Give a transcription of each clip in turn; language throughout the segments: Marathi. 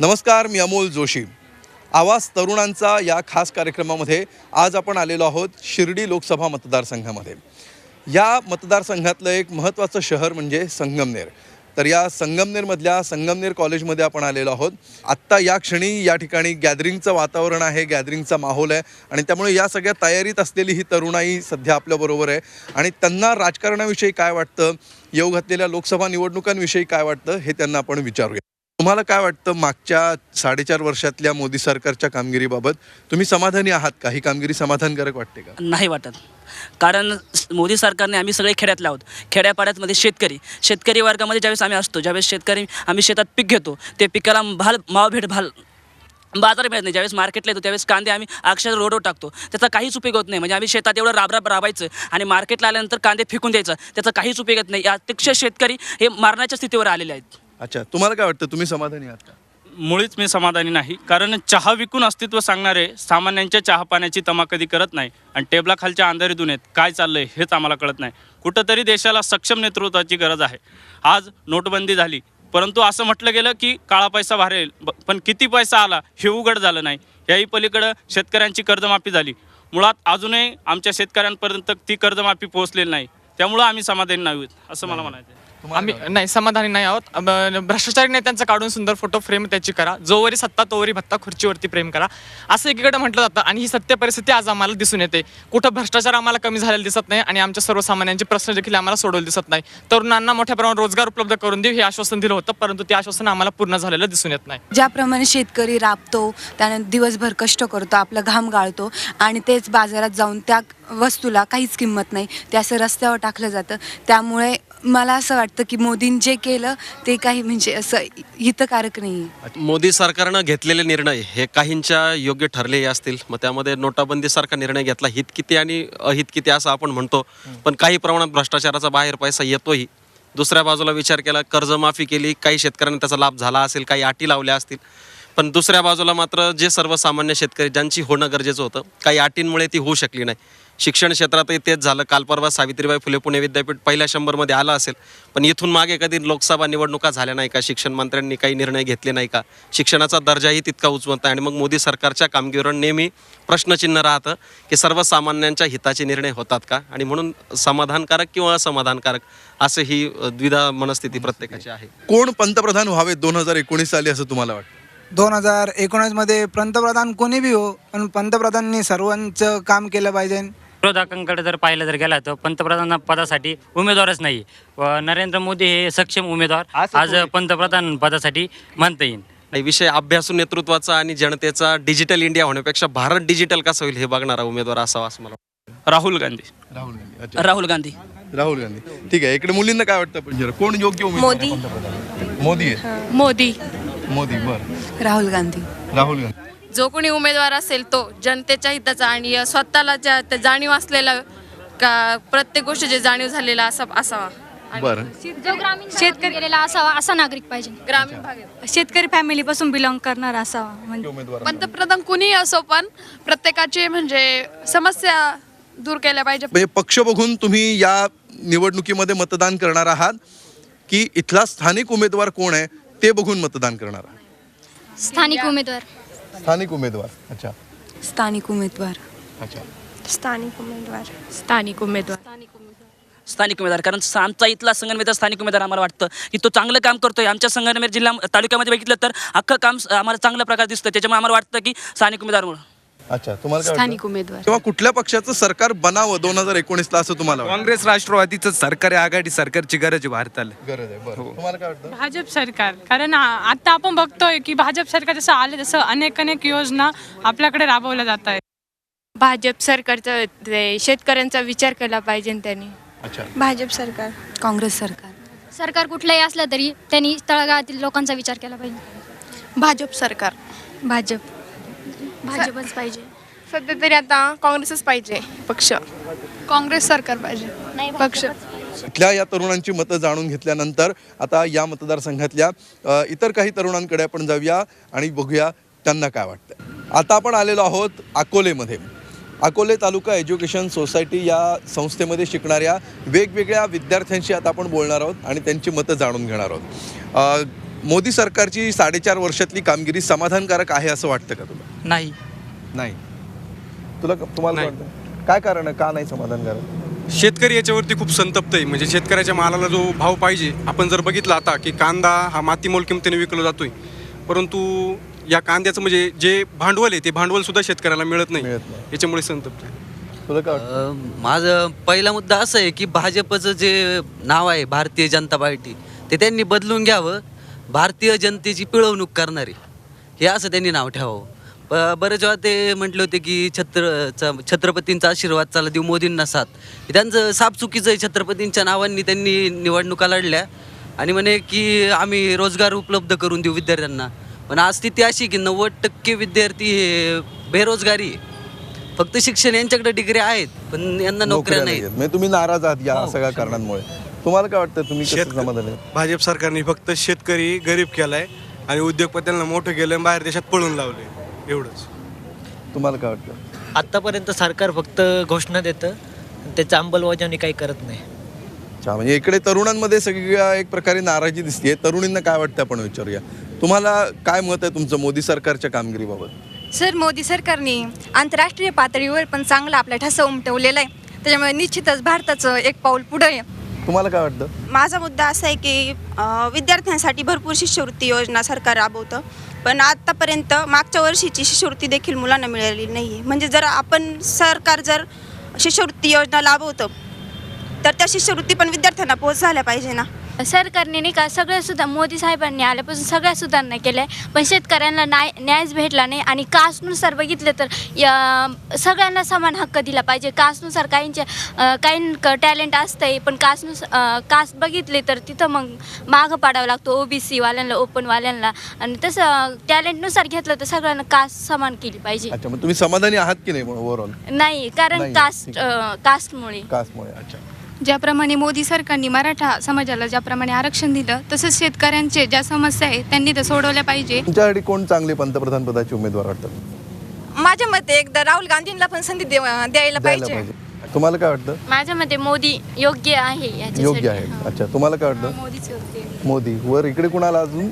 नमस्कार मी अमोल जोशी. आवाज तरुणांचा या खास कार्यक्रमामध्ये आज आपण आलेलो आहोत शिर्डी लोकसभा मतदारसंघामध्ये. या मतदारसंघातलं एक महत्त्वाचं शहर म्हणजे संगमनेर. तर या संगमनेरमधल्या संगमनेर कॉलेजमध्ये आपण आलेलो आहोत. आत्ता या क्षणी या ठिकाणी गॅदरिंगचं वातावरण आहे गॅदरिंगचा माहोल आहे आणि त्यामुळे या सगळ्या तयारीत असलेली ही तरुणाई सध्या आपल्याबरोबर आहे. आणि त्यांना राजकारणाविषयी काय वाटतं येऊ घातलेल्या लोकसभा निवडणुकांविषयी काय वाटतं हे त्यांना आपण विचारूया. तुम्हाला काय वाटतं मागच्या साडेचार वर्षातल्या मोदी सरकारच्या कामगिरीबाबत तुम्ही समाधानी आहात का? ही कामगिरी समाधानकारक वाटते का? नाही वाटत. कारण मोदी सरकारने आम्ही सगळे खेड्यातले आहोत. खेड्यापाड्यामध्ये शेतकरी शेतकरी वर्गामध्ये ज्यावेळेस आम्ही असतो ज्यावेळेस शेतकरी आम्ही शेतात पीक घेतो ते पिकाला भाल माव भेट भाल बाजार मिळत नाही. ज्यावेळेस मार्केटला येतो त्यावेळेस कांदे आम्ही अक्षर रोडवर टाकतो. त्याचा काहीच उपयोग होत नाही. म्हणजे आम्ही शेतात एवढं राबराब राबायचं आणि मार्केटला आल्यानंतर कांदे फेकून द्यायचं त्याचा काहीच उपयोग येत नाही. अत्यक्ष शेतकरी हे मारण्याच्या स्थितीवर आलेले आहेत. अच्छा तुम्हाला काय वाटतं तुम्ही समाधानी आहात का? मुळीच मी समाधानी नाही. कारण चहा विकून अस्तित्व सांगणारे सामान्यांच्या चहा पाण्याची तमा कधी करत नाही आणि टेबलाखालच्या अंधारीतून येत काय चाललंय हेच आम्हाला कळत नाही. कुठंतरी देशाला सक्षम नेतृत्वाची गरज आहे. आज नोटबंदी झाली. परंतु असं म्हटलं गेलं की काळा पैसा भरेल ब- पण किती पैसा आला हे उघड झालं नाही. याही पलीकडं शेतकऱ्यांची कर्जमाफी झाली. मुळात अजूनही आमच्या शेतकऱ्यांपर्यंत ती कर्जमाफी पोहोचलेली नाही. त्यामुळं आम्ही समाधानी नाही असं मला म्हणायचं आहे. आम्ही नाही समाधानी नाही आहोत. भ्रष्टाचारी नेत्यांचा काढून सुंदर फोटो फ्रेम त्याची करा. जोवरी सत्ता तोवरी भत्ता खुर्चीवरती प्रेम करा. असं एकीकडे म्हटलं जातं आणि ही सत्य परिस्थिती आज आम्हाला दिसून येते. कुठं भ्रष्टाचार आम्हाला कमी झालेला दिसत नाही आणि आमच्या सर्वसामान्यांचे प्रश्न देखील आम्हाला सोडवले दिसत नाही. तरुणांना मोठ्या प्रमाणात रोजगार उपलब्ध करून देऊ हे आश्वासन दिलं होतं परंतु ते आश्वासन आम्हाला पूर्ण झालेलं दिसून येत नाही. ज्याप्रमाणे शेतकरी राबतो त्यानं दिवसभर कष्ट करतो आपला घाम गाळतो आणि तेच बाजारात जाऊन त्या वस्तूला काहीच किंमत नाही. ते असं रस्त्यावर टाकलं जातं. त्यामुळे मला असं वाटतं की मोदीं जे केलं ते काही म्हणजे असं हितकारक नाही आहे मोदी सरकारनं घेतलेले निर्णय हे काहींच्या योग्य ठरले असतील. मग त्यामध्ये नोटाबंदीसारखा निर्णय घेतला हित किती आणि अहित किती असं आपण म्हणतो. पण काही प्रमाणात भ्रष्टाचाराचा बाहेर पैसा येतोही. दुसऱ्या बाजूला विचार केला कर्जमाफी केली काही शेतकऱ्यांना त्याचा लाभ झाला असेल काही अटी लावल्या असतील. पण दुसऱ्या बाजूला मात्र जे सर्वसामान्य शेतकरी ज्यांची होणं गरजेचं होतं काही अटींमुळे ती होऊ शकली नाही. शिक्षण क्षेत्रातही तेच झालं. काल परवा सावित्रीबाई फुले पुणे विद्यापीठ पहिल्या शंभरमध्ये आलं असेल. पण इथून मागे कधी लोकसभा निवडणुका झाल्या नाही का? शिक्षण मंत्र्यांनी काही निर्णय घेतले नाही का? शिक्षणाचा दर्जाही तितका उचवत आहे आणि मग मोदी सरकारच्या कामगिरीवर नेहमी प्रश्नचिन्ह राहतं की सर्वसामान्यांच्या हिताचे निर्णय होतात का? आणि म्हणून समाधानकारक किंवा असमाधानकारक असं ही द्विधा मनस्थिती प्रत्येकाची आहे. कोण पंतप्रधान व्हावे दोन हजार एकोणीस साली असं तुम्हाला वाटतं? दोन हजार एकोणीसमध्ये पंतप्रधान कोणी बी हो पण पंतप्रधानांनी सर्वांचं काम केलं पाहिजे. विरोधकांकडे जर पाहिलं जर गेला तर पंतप्रधान पदासाठी उमेदवारच नाही. व नरेंद्र मोदी हे सक्षम उमेदवार. आज पंतप्रधान पदासाठी म्हणता येईल. आणि विषय अभ्यासू नेतृत्वाचा आणि जनतेचा डिजिटल इंडिया होण्यापेक्षा भारत डिजिटल कसं होईल हे बघणारा उमेदवार असावा असं मला वाटतं. राहुल गांधी. राहुल गांधी अच्छा. राहुल गांधी. राहुल गांधी. ठीक आहे इकडे मुलींना काय वाटतं? पण जरा कोण योग्य उमेदवार आहे? पंतप्रधान? मोदी आहे. मोदी. मोदी बर. राहुल गांधी. राहुल गांधी. जो कोणी उमेदवार असेल तो जनतेच्या हिताचा आणि स्वतःला ज्या त्या जाणीव असलेला का प्रत्येक गोष्टीची जाणीव झालेला असा असावा. आणि बरं. जो ग्रामीण शेतकरी गेलेला असावा असा नागरिक पाहिजे. ग्रामीण भागात. शेतकरी फॅमिलीपासून बिलॉंग करणार असावा. म्हणजे उमेदवार पंतप्रधान कुणीही असो पण प्रत्येकाची म्हणजे समस्या दूर केल्या पाहिजे. म्हणजे पक्ष बघून तुम्ही या निवडणुकीमध्ये मतदान करणार आहात की इथला स्थानिक उमेदवार कोण आहे? ते बघून मतदान करणार स्थानिक उमेदवार. स्थानिक उमेदवार. अच्छा. स्थानिक उमेदवार. अच्छा. स्थानिक उमेदवार. स्थानिक उमेदवार. स्थानिक उमेदवार. कारण आमचा इथला संगमनेरचा स्थानिक उमेदवार आम्हाला वाटतं. की तो चांगलं काम करतोय. आमच्या संगमनेर जिल्हा तालुक्यामध्ये बघितलं तर अख्खं काम आम्हाला चांगल्या प्रकारे दिसतं. त्याच्यामुळे आम्हाला वाटतं की स्थानिक उमेदवार अच्छा तुम्हाला काय स्थानिक? उमेदवार. किंवा कुठल्या पक्षाचं सरकार बनावं दोन हजार एकोणीसला असं तुम्हाला वाटतं? काँग्रेस राष्ट्रवादीचं सरकारी आघाडी सरकारची गरज आहे भारताला. गरज आहे बरं. तुम्हाला काय वाटतं? भाजप सरकार. कारण आ- आता आपण बघतोय की भाजप सरकार जसं आले तसं अनेक अनेक योजना आपल्याकडे राबवल्या जात आहेत. भाजप सरकारचा शेतकऱ्यांचा विचार केला पाहिजे त्यांनी. अच्छा. भाजप सरकार. काँग्रेस सरकार. सरकार कुठलंही असलं तरी त्यांनी तळागाळातील लोकांचा विचार केला पाहिजे. भाजप सरकार. भाजप. भाजपच पाहिजे. सध्या तरी आता काँग्रेसच पाहिजे पक्ष. काँग्रेस सरकार पाहिजे. नाही पक्ष. इथल्या या तरुणांची मतं जाणून घेतल्यानंतर आता या मतदारसंघातल्या इतर काही तरुणांकडे आपण जाऊया आणि बघूया त्यांना काय वाटतं आता आपण आलेलो आहोत अकोलेमध्ये. अकोले तालुका एज्युकेशन सोसायटी या संस्थेमध्ये शिकणाऱ्या वेगवेगळ्या विद्यार्थ्यांशी आता आपण बोलणार आहोत आणि त्यांची मतं जाणून घेणार आहोत. मोदी सरकारची साडेचार वर्षातली कामगिरी समाधानकारक आहे असं वाटतं का तुला? नाही. नाही. तुला तुम्हाला काय वाटतं? काय कारण आहे? का नाही समाधानकारक? शेतकरी याच्यावरती खूप संतप्त आहे. म्हणजे शेतकऱ्याच्या मालाला जो भाव पाहिजे आपण जर बघितलं आता की कांदा हा मातीमोल किमतीने विकला जातोय. परंतु या कांद्याचं म्हणजे जे भांडवल आहे ते भांडवल सुद्धा शेतकऱ्याला मिळत नाही. मिळत नाही. याच्यामुळे संतप्त आहे. तुला काय वाटतं माझं पहिला मुद्दा असं आहे की भाजपचं जे नाव आहे भारतीय जनता पार्टी ते त्यांनी बदलून घ्यावं. भारतीय जनतेची पिळवणूक करणारी. हे असं त्यांनी नाव ठेवावं. ब बरेच वेळा ते म्हटले होते की छत्र छत्रपतींचा आशीर्वाद चाला देऊ मोदींना साथ. हे त्यांचं साफ चुकीचं आहे. छत्रपतींच्या नावांनी त्यांनी निवडणुका लढल्या. आणि म्हणे की आम्ही रोजगार उपलब्ध करून देऊ विद्यार्थ्यांना. पण आज स्थिती अशी की नव्वद टक्के विद्यार्थी हे बेरोजगारी. फक्त शिक्षण यांच्याकडे डिग्री आहेत पण यांना नोकऱ्या नाही. म्हणजे तुम्ही नाराज आहात या सगळ्या कारणांमुळे. तुम्हाला काय वाटतं? तुम्ही कसं शेत- समाधान आहे? भाजप सरकारने फक्त शेतकरी गरीब केलाय आणि उद्योगपत्यांना मोठं केलं आणि बाहेर देशात पळून लावले एवढंच. तुम्हाला काय वाटतं? आत्तापर्यंत सरकार फक्त घोषणा देतं आणि त्याचं अंमलबजावणी काही करत नाही. अच्छा म्हणजे इकडे तरुणांमध्ये सगळ्या एक प्रकारे नाराजी दिसते तरुणींना काय वाटतं आपण विचारूया? तुम्हाला काय मत आहे तुमचं मोदी सरकारच्या कामगिरीबाबत? सर मोदी सरकारने आंतरराष्ट्रीय पातळीवर पण चांगला आपला ठसा उमटवलेला आहे. त्याच्यामुळे निश्चितच भारताचं एक पाऊल पुढं आहे. तुम्हाला काय वाटतं? माझा मुद्दा असा आहे की अ, विद्यार्थ्यांसाठी भरपूर शिष्यवृत्ती योजना सरकार राबवतं. पण आत्तापर्यंत मागच्या वर्षीची शिष्यवृत्ती देखील मुलांना मिळालेली नाही आहे म्हणजे जर आपण सरकार जर शिष्यवृत्ती योजना राबवतं तर त्या शिष्यवृत्ती पण विद्यार्थ्यांना पोहोच झाल्या पाहिजे ना? सरकारने नाही का सगळ्या सुद्धा मोदी साहेबांनी आल्यापासून सगळ्या सुधारणा केल्या. पण शेतकऱ्यांना न्याय न्यायच भेटला नाही आणि कास्टनुसार बघितलं तर या सगळ्यांना समान हक्क दिला पाहिजे. कास्टनुसार काहींचे अं, काही टॅलेंट असतंय पण कास्टनुसार कास्ट बघितले तर तिथं मग मागं पाडावं लागतो. O B सीवाल्यांना ओपनवाल्यांना. आणि तसं टॅलेंटनुसार घेतलं तर सगळ्यांना कास्ट समान केली पाहिजे. अच्छा मग तुम्ही समाधानी आहात की नाही ओव्हरऑल नाही कारण कास्ट कास्टमुळे. कासमुळे अच्छा. ज्याप्रमाणे मोदी सरकारने मराठा समाजाला ज्याप्रमाणे आरक्षण दिलं तसंच शेतकऱ्यांचे ज्या समस्या आहेत त्यांनी त्या सोडवल्या पाहिजे. तुमच्यासाठी कोण चांगले पंतप्रधान पदाचे उमेदवार वाटतात? माझ्या मते एकदा राहुल गांधींना पण संधी द्यायला द्यायला पाहिजे. तुम्हाला काय वाटतं? माझ्या मते मोदी योग्य आहे याच्यासाठी. योग्य आहे. अच्छा तुम्हाला काय वाटतं? मोदीच योग्य आहे. मोदी. वर इकडे कुणाला अजून?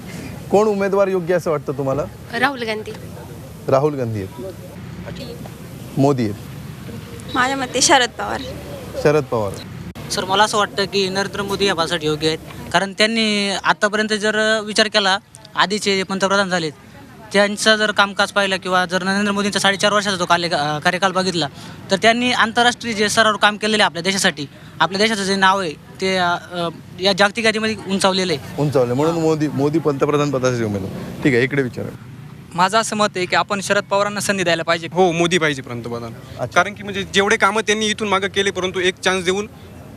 कोण उमेदवार योग्य असं वाटतं तुम्हाला? राहुल गांधी. राहुल गांधी आहेत. मोदी आहेत. माझ्या मते शरद पवार. शरद पवार. सर मला असं वाटतं की नरेंद्र मोदी या भाषेसाठी योग्य आहेत. कारण त्यांनी आतापर्यंत जर विचार केला आधीचे जे पंतप्रधान झालेत त्यांचं जर कामकाज पाहिलं किंवा जर नरेंद्र मोदींचा साडेचार वर्षाचा जो कार्य कार्यकाल बघितला तर त्यांनी आंतरराष्ट्रीय जे स्तरावर काम केलेलं आहे आपल्या देशासाठी आपल्या देशाचं जे नाव आहे ते या जागतिक यादीमध्ये उंचावलेलं आहे. उंचावले म्हणून मोदी मोदी पंतप्रधान पदाचे उमेदवार. ठीक आहे इकडे विचारा. माझं असं मत आहे की आपण शरद पवारांना संधी द्यायला पाहिजे. हो मोदी पाहिजे पंतप्रधान. कारण की म्हणजे जेवढे कामं त्यांनी इथून मागं केले परंतु एक चान्स देऊन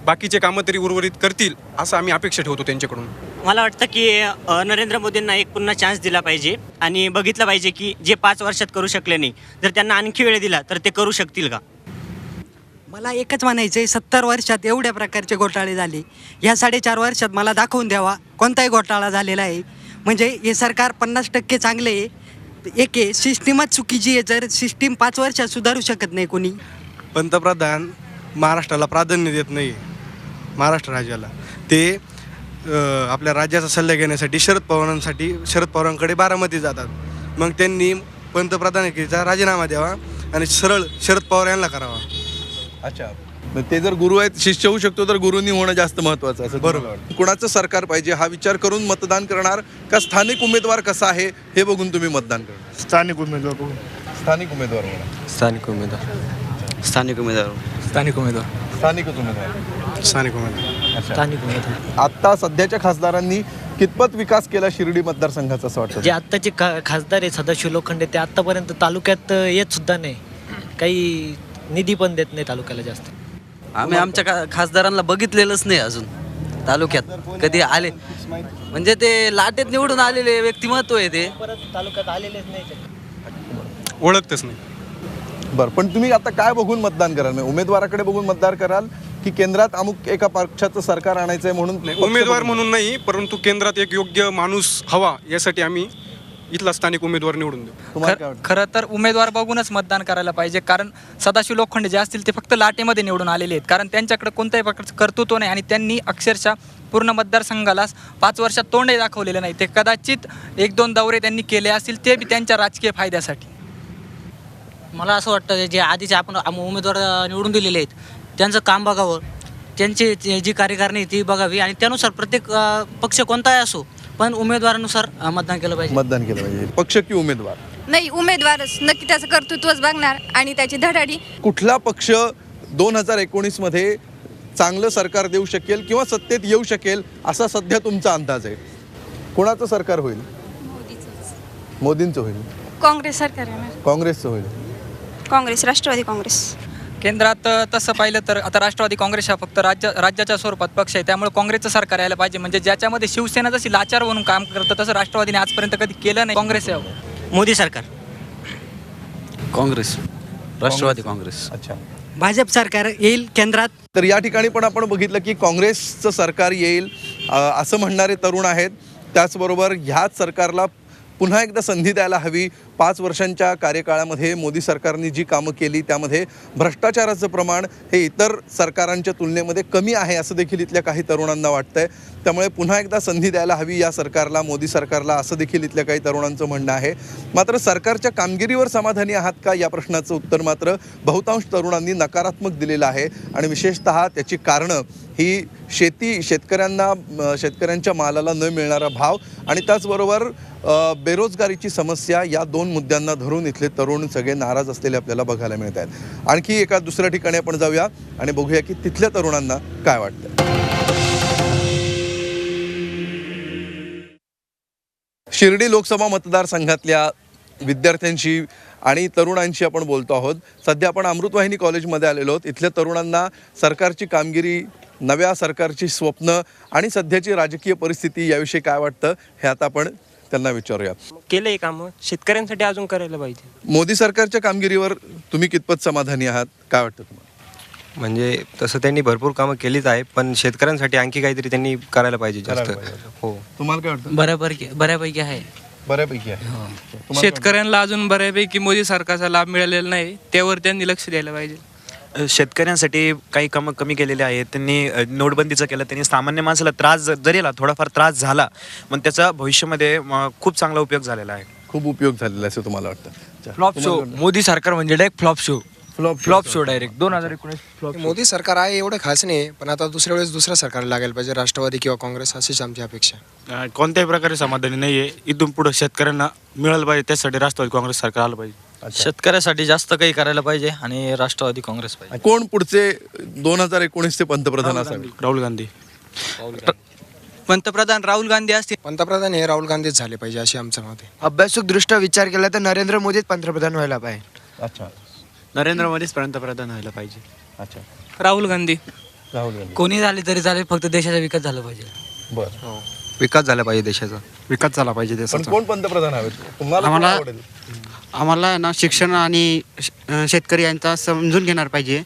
बाकीचे कामं तरी उर्वरित करतील असं आम्ही अपेक्षा ठेवतो त्यांच्याकडून. मला वाटतं की नरेंद्र मोदींना एक पुन्हा चान्स दिला पाहिजे आणि बघितलं पाहिजे की जे पाच वर्षात करू शकले नाही जर त्यांना आणखी वेळ दिला तर ते करू शकतील का? मला एकच म्हणायचं आहे सत्तर वर्षात एवढ्या प्रकारचे घोटाळे झाले. ह्या साडेचार वर्षात मला दाखवून द्यावा कोणताही घोटाळा झालेला आहे. म्हणजे हे सरकार पन्नास टक्के चांगले आहे. एक आहे सिस्टीमच चुकीची आहे जर सिस्टीम पाच वर्षात सुधारू शकत नाही कोणी. पंतप्रधान महाराष्ट्राला प्राधान्य देत नाही महाराष्ट्र राज्याला. ते आपल्या राज्याचा सल्ला घेण्यासाठी शरद पवारांसाठी शरद पवारांकडे बारामती जातात. मग त्यांनी पंतप्रधानकीचा राजीनामा द्यावा आणि सरळ शरद पवार यांना करावा. अच्छा. मग ते जर गुरु आहेत शिष्य होऊ शकतो तर गुरुंनी होणं जास्त महत्वाचं असं बरोबर. कुणाचं सरकार पाहिजे हा विचार करून मतदान करणार? का स्थानिक उमेदवार कसा आहे हे बघून तुम्ही मतदान करणार? स्थानिक उमेदवार बघून. स्थानिक उमेदवार स्थानिक उमेदवार. स्थानिक उमेदवार. स्थानिक उमेदवार. स्थानिकच उमेदवार स्थानिक उमेदवार अच्छा. स्थानिक उमेदवार आता सध्याच्या खासदारांनी कितपत विकास केला शिर्डी मतदारसंघाचा असं वाटतं? जे आत्ताचे खा खासदार आहे सदाशिव लोखंडे ते आत्तापर्यंत तालुक्यात येत सुद्धा नाही. काही निधी पण देत नाही तालुक्याला जास्त. आम्ही आमच्या खा- खासदारांना बघितलेलंच नाही अजून तालुक्यात. कधी आले. म्हणजे ते लाटेत निवडून आलेले व्यक्तिमत्व आहे ते. परत तालुक्यात आलेलेच नाही ओळखतच नाही. बरं पण तुम्ही आता काय बघून मतदान कराल? म्हणजे उमेदवाराकडे बघून मतदान कराल की केंद्रात अमुक एका पक्षाचं सरकार आणायचं आहे म्हणून उमेदवार म्हणून नाही परंतु केंद्रात एक योग्य माणूस हवा यासाठी आम्ही इथला स्थानिक उमेदवार निवडून देऊ. खरं तर उमेदवार बघूनच मतदान करायला पाहिजे कारण सदाशिव लोखंडे जे असतील ते फक्त लाटेमध्ये निवडून आलेले आहेत. कारण त्यांच्याकडे कोणत्याही प्रकारचं कर्तृत्व नाही आणि त्यांनी अक्षरशः पूर्ण मतदारसंघाला पाच वर्षात तोंडही दाखवलेलं नाही. ते कदाचित एक दोन दौरे त्यांनी केले असतील ते बी त्यांच्या राजकीय फायद्यासाठी. मला असं वाटतं जे आधीचे आपण आम- उमेदवार अ, निवडून दिलेले आहेत त्यांचं काम बघावं. त्यांची जी जी कार्यकारिणी आहे ती बघावी आणि त्यानुसार प्रत्येक अ, पक्ष कोणताही असो पण उमेदवारानुसार अ, मतदान केलं पाहिजे. मतदान केलं पाहिजे. पक्ष की उमेदवार? नाही उमेदवारच. नक्की त्याचं कर्तृत्वच बघणार आणि त्याची धडाडी. कुठला पक्ष दोन हजार एकोणीसमध्ये चांगलं सरकार देऊ शकेल किंवा सत्तेत येऊ शकेल असा सध्या तुमचा अंदाज आहे? कोणाचं सरकार होईल? मोदींचं होईल. काँग्रेस सरकार येणार. काँग्रेसचं होईल. काँग्रेस राष्ट्रवादी काँग्रेस. केंद्रात तसं पाहिलं तर आता राष्ट्रवादी काँग्रेस हा फक्त राज्य राज्याच्या स्वरूपात पक्ष आहे. त्यामुळे काँग्रेसचं सरकार यायला पाहिजे. म्हणजे ज्याच्यामध्ये शिवसेना जशी लाचार म्हणून काम करतं तसं राष्ट्रवादीने आजपर्यंत कधी केलं नाही. काँग्रेस यावं मोदी सरकार. काँग्रेस. राष्ट्रवादी काँग्रेस. अच्छा. भाजप सरकार येईल केंद्रात? तर या ठिकाणी पण आपण बघितलं की काँग्रेसचं सरकार येईल असं म्हणणारे तरुण आहेत. त्याचबरोबर ह्याच सरकारला पुन्हा एकदा संधी द्यायला हवी. पाच वर्षांच्या कार्यकाळामध्ये मोदी सरकारने जी कामं केली त्यामध्ये भ्रष्टाचाराचं प्रमाण हे इतर सरकारांच्या तुलनेमध्ये कमी आहे असं देखील इथल्या काही तरुणांना वाटतंय. त्यामुळे पुन्हा एकदा संधी द्यायला हवी या सरकारला मोदी सरकारला असं देखील इथल्या काही तरुणांचं म्हणणं आहे. मात्र सरकारच्या कामगिरीवर समाधानी आहात का? या प्रश्नाचं उत्तर मात्र बहुतांश तरुणांनी नकारात्मक दिलेलं आहे. आणि विशेषतः त्याची कारणं ही शेती शेतकऱ्यांना शेतकऱ्यांच्या मालाला न मिळणारा भाव आणि त्याचबरोबर बेरोजगारीची समस्या या दोन मुद्द्यांना धरून इथले तरुण सगळे नाराज असलेले आपल्याला बघायला मिळत आहेत. आणखी एका दुसऱ्या ठिकाणी आपण जाऊया आणि बघूया की तिथल्या तरुणांना काय वाटतं. शिर्डी लोकसभा मतदारसंघातल्या विद्यार्थ्यांशी आणि तरुणांशी आपण बोलतो आहोत. सध्या आपण अमृतवाहिनी कॉलेजमध्ये आलेलो आहोत. इथल्या तरुणांना सरकारची कामगिरी नव्या सरकारची स्वप्न आणि सध्याची राजकीय परिस्थिती याविषयी काय वाटतं हे आता आपण त्यांना विचारूया केलंय काम? शेतकऱ्यांसाठी अजून करायला पाहिजे. मोदी सरकारच्या कामगिरीवर तुम्ही कितपत समाधानी आहात? काय वाटतं तुम्हाला? म्हणजे तसं त्यांनी भरपूर कामं केलीच आहे पण शेतकऱ्यांसाठी आणखी काहीतरी त्यांनी करायला पाहिजे जास्त. करायला पाहिजे. हो. तुम्हाला काय वाटतं? बऱ्यापैकी बऱ्यापैकी आहे. बऱ्यापैकी आहे. तुम्हाला काय वाटतं? शेतकऱ्यांना अजून बऱ्यापैकी मोदी सरकारचा लाभ मिळालेला नाही त्यावर त्यांनी लक्ष द्यायला पाहिजे. शेतकऱ्यांसाठी काही कामं कमी केलेले आहेत. त्यांनी नोटबंदीचं केलं. त्यांनी सामान्य माणसाला त्रास जरी आला थोडाफार त्रास झाला पण त्याचा भविष्यामध्ये म, खूप चांगला उपयोग झालेला आहे. खूप उपयोग झालेला आहे असं तुम्हाला वाटतं. फ्लॉप शो मोदी सरकार म्हणजे direct flop show flop flop show direct दोन हजार एकोणीस फ्लॉप मोदी सरकार आहे एवढं खास नाही पण आता दुसऱ्या वेळेस दुसरं सरकार लागायला पाहिजे राष्ट्रवादी किंवा काँग्रेस अशीच आमची अपेक्षा. कोणत्याही प्रकारे समाधानी नाही आहे इथून पुढे शेतकऱ्यांना मिळालं पाहिजे त्यासाठी राष्ट्रवादी काँग्रेस सरकार आलं पाहिजे. शेतकऱ्यासाठी जास्त काही करायला पाहिजे आणि राष्ट्रवादी काँग्रेस पाहिजे. कोण पुढचे दोन हजार एकोणीसचे पंतप्रधान असावे? राहुल गांधी. पंतप्रधान राहुल गांधी असतील. पंतप्रधान हे राहुल गांधीच झाले पाहिजे अशी आमचं मत. आहे अभ्यासक दृष्ट्या विचार केला तर नरेंद्र मोदीच पंतप्रधान व्हायला पाहिजे. अच्छा. नरेंद्र मोदीच पंतप्रधान व्हायला पाहिजे. अच्छा. राहुल गांधी. राहुल गांधी. कोणी झाले तरी चालेल फक्त देशाचा विकास झाला पाहिजे. बरं. विकास झाला पाहिजे देशाचा. विकास झाला पाहिजे पण कोण पंतप्रधान हवेत तुम्हाला कोण आम्हाला- आवडेल? आम्हाला ना शिक्षण आणि श- अं, शेतकरी यांचा समजून घेणार पाहिजे.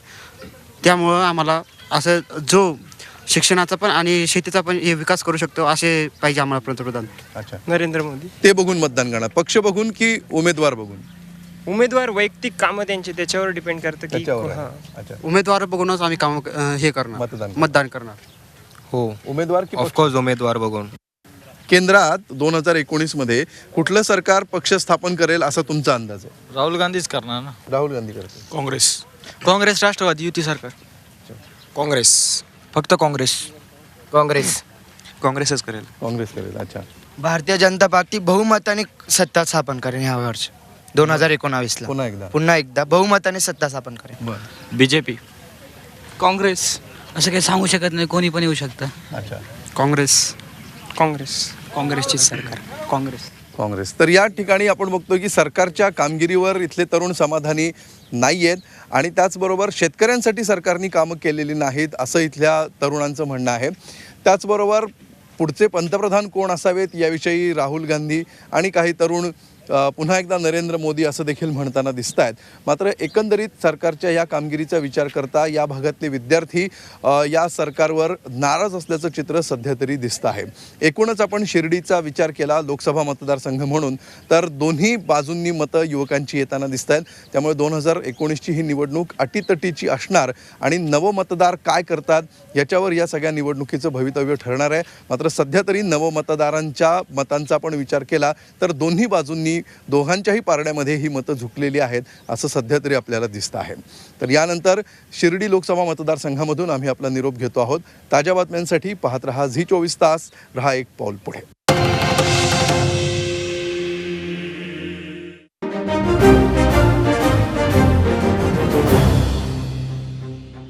त्यामुळं आम्हाला असं जो शिक्षणाचा पण आणि शेतीचा पण हे विकास करू शकतो असे पाहिजे आम्हाला पंतप्रधान. अच्छा. नरेंद्र मोदी. ते बघून मतदान करणार. पक्ष बघून की उमेदवार बघून? उमेदवार वैयक्तिक कामं त्यांचे त्याच्यावर डिपेंड करतं की त्याच्यावर आहे. हां. अच्छा. उमेदवार बघूनच आम्ही काम हे करणार. मतदान मतदान करणार. हो. उमेदवार की पक्ष? ऑफकोर्स उमेदवार बघून. केंद्रात दोन हजार एकोणीसमध्ये कुठलं सरकार पक्ष स्थापन करेल असा तुमचा अंदाज आहे? राहुल गांधीच करणार ना? राहुल गांधी करते काँग्रेस. काँग्रेस राष्ट्रवादी युती सरकार. काँग्रेस. फक्त काँग्रेस. काँग्रेस. काँग्रेसच करेल. काँग्रेस करेल अच्छा. भारतीय जनता पार्टी बहुमताने सत्ता स्थापन करेन ह्या वर्ष. दोन हजार एकोणावीसला. पुन्हा एकदा. पुन्हा एकदा बहुमताने सत्ता स्थापन करेन बरं. बीजेपी. काँग्रेस. असं काही सांगू शकत नाही कोणी पण येऊ शकतं. अच्छा. काँग्रेस. काँग्रेस काँग्रेसचीच सरकार काँग्रेस. काँग्रेस. तर या ठिकाणी आपण बघतो की सरकारच्या कामगिरीवर इथले तरुण समाधानी नाही आहेत आणि त्याचबरोबर शेतकऱ्यांसाठी सरकारने कामं केलेली नाहीत असं इथल्या तरुणांचं म्हणणं आहे. त्याचबरोबर पुढचे पंतप्रधान कोण असावेत याविषयी राहुल गांधी आणि काही तरुण पुन्हा एकदा नरेंद्र मोदी असं देखील म्हणताना दिसत आहेत मात्र एकंदरीत सरकारच्या या कामगिरीचा विचार करता या भागातले विद्यार्थी या सरकारवर नाराज असल्याचं चित्र सध्या तरी दिसतं आहे. एकूणच आपण शिर्डीचा विचार केला लोकसभा मतदारसंघ म्हणून तर दोन्ही बाजूंनी मतं युवकांची येताना दिसत आहेत त्यामुळे दोन हजार एकोणीसची ही निवडणूक अटीतटीची असणार आणि नवमतदार काय करतात याच्यावर या सगळ्या निवडणुकीचं भवितव्य ठरणार आहे. मात्र सध्या तरी नवमतदारांच्या मतांचा आपण विचार केला तर दोन्ही बाजूंनी दोघांच्याही पारड्यामध्ये ही मतं झुकलेली आहेत असं सध्या तरी आपल्याला दिसतं आहे. तर यानंतर शिर्डी लोकसभा मतदारसंघामधून आम्ही आपला निरोप घेतो आहोत. ताज्या बातम्यांसाठी पाहत रहा झी चोवीस तास रहा एक पाऊल पुढे.